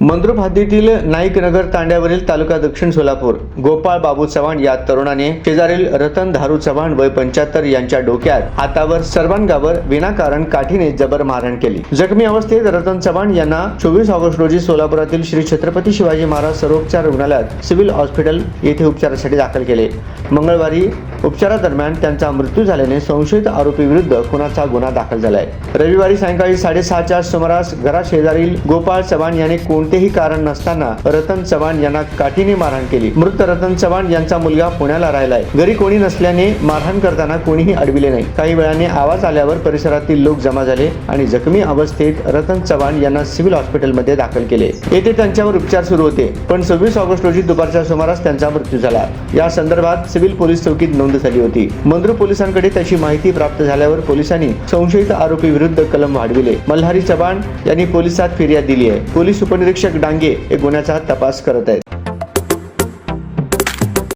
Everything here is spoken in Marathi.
मंद्रुप हद्दीतील नाईक नगर तांड्यावरील तालुका दक्षिण सोलापूर गोपाळ बाबू चव्हाण या तरुणाने शेजारील रतन धारू चव्हाण वय पंच्याहत्तर यांच्या डोक्यात हातावर सर्वांगावर विनाकारण काठीने जबर मारहाण केली. जखमी अवस्थेत रतन चव्हाण यांना चोवीस ऑगस्ट रोजी सोलापुरातील श्री छत्रपती शिवाजी महाराज सर्वोपचार रुग्णालयात सिव्हिल हॉस्पिटल येथे उपचारासाठी दाखल केले. मंगळवारी उपचारादरम्यान त्यांचा मृत्यू झाल्याने संशयित आरोपी विरुद्ध खुनाचा गुन्हा दाखल झालाय. रविवारी सायंकाळी साडेसहाच्या सुमारास घराशेजारील गोपाळ चव्हाण यांनी कोण कोणतेही कारण नसताना रतन चव्हाण यांना काठीने मारहाण केली. मृत रतन चव्हाण यांचा मुलगा पुण्याला राहिलाय. घरी कोणी नसल्याने मारहाण करताना कोणीही अडविले नाही. काही वेळाने आवाज आल्यावर परिसरातील लोक जमा झाले आणि जखमी अवस्थेत रतन चव्हाण यांना सिव्हिल हॉस्पिटलमध्ये दाखल केले. येथे त्यांच्यावर उपचार सुरू होते पण सव्वीस ऑगस्ट रोजी दुपारच्या सुमारास त्यांचा मृत्यू झाला. या संदर्भात सिव्हिल पोलीस चौकीत नोंद झाली होती. मंद्रू पोलिसांकडे त्याची माहिती प्राप्त झाल्यावर पोलिसांनी संशयित आरोपी विरुद्ध कलम वाढविले. मल्हारी चव्हाण यांनी पोलिसात फिर्याद दिली आहे. पोलीस उपनिरीक्षक डांगे हे गुन्ह्याचा तपास करत आहेत.